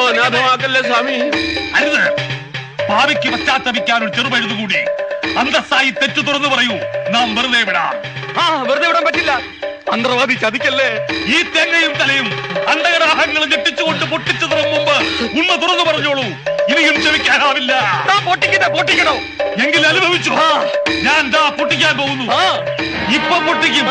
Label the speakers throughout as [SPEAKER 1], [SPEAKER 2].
[SPEAKER 1] കുടുംബം. അനാഥമാക്കല്ലേ സ്വാമി?
[SPEAKER 2] അരുത്. ഭാവിക്ക് പശ്ചാത്തപിക്കാൻ ഒരു ചെറുപഴുതുകൂടി അന്തസ്സായി തെറ്റു തുറന്നു പറയൂ. നാം വെറുതെ വിടാം.
[SPEAKER 3] ആ വെറുതെ വിടാൻ പറ്റില്ല. മന്ത്രവാദി ചതിക്കല്ലേ?
[SPEAKER 2] ഈ തേങ്ങയും തലയും അണ്ടകടാഹങ്ങൾ ഞെട്ടിച്ചുകൊണ്ട് പൊട്ടിച്ചു തുറം മുമ്പ് ഉണ്മ തുറന്നു പറഞ്ഞോളൂ. ഇനിയും ക്ഷമിക്കാനാവില്ല.
[SPEAKER 3] പൊട്ടിക്കട്ടെ പൊട്ടിക്കണോ?
[SPEAKER 2] എങ്കിൽ അനുഭവിച്ചു. ഞാൻ ദാ പൊട്ടിക്കാൻ പോകുന്നു. ഇപ്പൊ പൊട്ടിക്കും.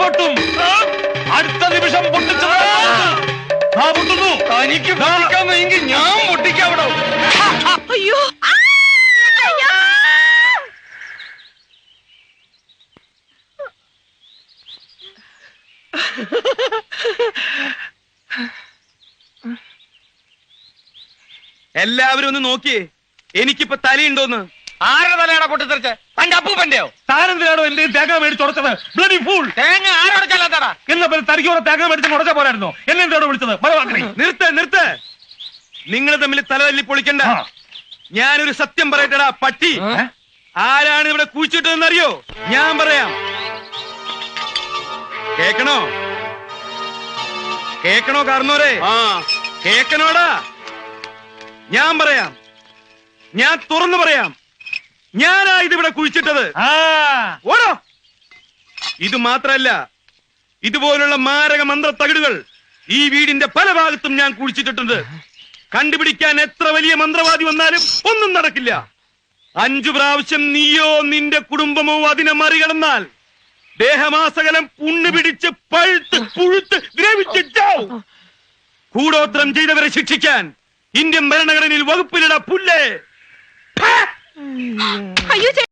[SPEAKER 2] പൊട്ടും. അടുത്ത നിമിഷം പൊട്ടിച്ചു ആ. പൊട്ടുന്നു.
[SPEAKER 3] തനിക്ക് പൊട്ടിക്കാമെങ്കിൽ ഞാൻ പൊട്ടിക്കാവിടോ.
[SPEAKER 4] അയ്യോ. അയ്യോ!
[SPEAKER 1] എല്ലാവരും ഒന്ന് നോക്കിയേ. എനിക്കിപ്പോ തലയുണ്ടോന്ന്?
[SPEAKER 3] ആരുടെ തലയാടാ പൊട്ടിത്തെറിച്ച്? തന്റെ അപ്പൂപ്പന്റെയോ?
[SPEAKER 2] താനെന്തിനാണോ എന്റെ തേങ്ങ മേടിച്ച് ഉടച്ചത്? ബ്ലഡി ഫൂൾ
[SPEAKER 3] തേങ്ങ ആരോടക്കല്ലാത്തടാ
[SPEAKER 2] എന്നാ പിന്നെ തനിക്ക് കുറെ തേങ്ങ മേടിച്ച് ഉടച്ച പോരായിരുന്നോ. എന്നെ എന്താണ് വിളിച്ചത്? മലവാക്കണി
[SPEAKER 1] നിർത്ത് നിർത്ത്. നിങ്ങൾ തമ്മിൽ തലതല്ലി പൊളിക്കണ്ട. ഞാനൊരു സത്യം പറയട്ടടാ പട്ടി? ആരാണ് ഇവിടെ കുഴിച്ചിട്ടതെന്ന് അറിയോ ഞാൻ പറയാം. കേക്കണോ? കേക്കണോ കാർന്നോരെ? കേക്കണോടാ? ഞാൻ പറയാം. ഞാൻ തുറന്നു പറയാം. ഞാനാ ഇതിവിടെ കുഴിച്ചിട്ടത്. ഓടോ. ഇത് മാത്രല്ല ഇതുപോലുള്ള മാരക മന്ത്ര തകിടുകൾ ഈ വീടിന്റെ പല ഭാഗത്തും ഞാൻ കുഴിച്ചിട്ടിട്ടുണ്ട്. കണ്ടുപിടിക്കാൻ എത്ര വലിയ മന്ത്രവാദി വന്നാലും ഒന്നും നടക്കില്ല. അഞ്ചു പ്രാവശ്യം നീയോ നിന്റെ കുടുംബമോ അതിനെ മറികടന്നാൽ ദേഹമാസകലം പുണ്ണ് പിടിച്ച് പഴുത്ത് പുഴുത്ത് ദ്രവിച്ചിട്ടാവും. കൂടോത്രം ചെയ്തവരെ ശിക്ഷിക്കാൻ ഇന്ത്യൻ ഭരണഘടനയിൽ വകുപ്പിലിട പുല്ലേ?
[SPEAKER 4] അയ്യോ.